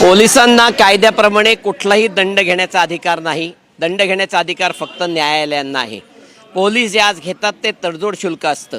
पोलिसांना कायद्याप्रमाणे कुठलाही दंड घेण्याचा अधिकार नाही. दंड घेण्याचा अधिकार फक्त न्यायालयांना आहे. पोलीस जे आज घेतात ते तडजोड शुल्क असतं.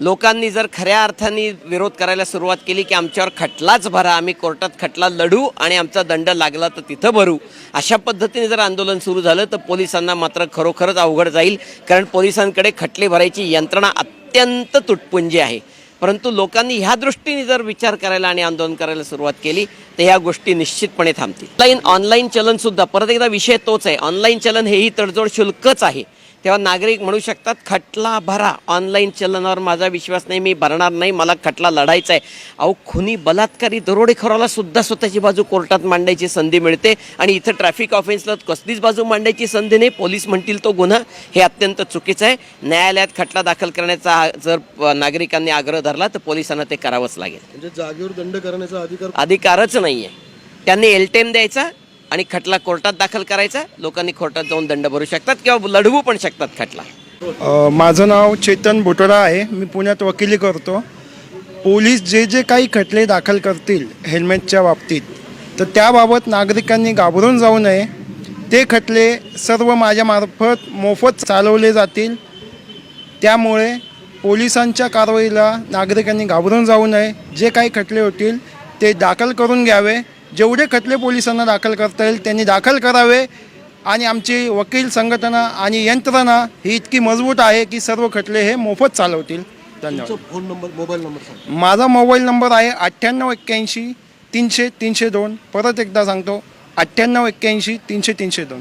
लोकांनी जर खऱ्या अर्थाने विरोध करायला सुरुवात केली की आमच्यावर खटलाच भरा आम्ही कोर्टात खटला लढू आणि आमचा दंड लागला तर तिथं भरू. अशा पद्धतीने जर आंदोलन सुरू झालं तर पोलिसांना मात्र खरोखरच अवघड जाईल. कारण पोलिसांकडे खटले भरायची यंत्रणा अत्यंत तुटपुंजी आहे. परंतु लोकांनी ह्या दृष्टीने जर विचार करायला आणि आंदोलन करायला सुरुवात केली तर ह्या गोष्टी निश्चितपणे थांबतील. ऑनलाईन ऑनलाईन चलन सुद्धा परत एकदा विषय तोच आहे. ऑनलाईन चलन हेही तडजोड शुल्कच आहे. तेव्हा नागरिक म्हणू शकतात खटला भरा ऑनलाईन चलनावर माझा विश्वास नाही मी भरणार नाही मला खटला लढायचा आहे. अहो खुनी बलात्कारी दरोडेखोराला सुद्धा स्वतःची बाजू कोर्टात मांडायची संधी मिळते आणि इथं ट्रॅफिक ऑफेन्सला कसलीच बाजू मांडायची संधी नाही. पोलीस म्हणतील तो गुन्हा. हे अत्यंत चुकीचं आहे. न्यायालयात खटला दाखल करण्याचा जर नागरिकांनी आग्रह धरला तर पोलिसांना ते करावंच लागेल. म्हणजे जागेवर दंड करण्याचा अधिकार अधिकारच नाही आहे त्यांनी एलटेम द्यायचा आणि खटला कोर्टात दाखल करायचा. लोकांनी कोर्टात जाऊन दंड भरू शकतात किंवा लढवू पण शकतात खटला. अ, माझं नाव चेतन भोटडा आहे. मी पुण्यात वकिली करतो. पोलीस जे जे काही खटले दाखल करतील हेल्मेटच्या बाबतीत तर त्याबाबत नागरिकांनी घाबरून जाऊ नये. ते खटले सर्व माझ्यामार्फत मोफत चालवले जातील. त्यामुळे पोलिसांच्या कारवाईला नागरिकांनी घाबरून जाऊ नये. जे काही खटले होतील ते दाखल करून घ्यावे. जेवढे खटले पोलिसांना दाखल करता येईल त्यांनी दाखल करावे. आणि आमची वकील संघटना आणि यंत्रणा ही इतकी मजबूत आहे की सर्व खटले हे मोफत चालवतील. धन्यवाद. फोन नंबर मोबाईल नंबर माझा मोबाईल नंबर आहे अठ्ठ्याण्णव एक्क्याऐंशी तीनशे तीनशे दोन. परत एकदा सांगतो अठ्ठ्याण्णव एक्क्याऐंशी तीनशे तीनशे दोन.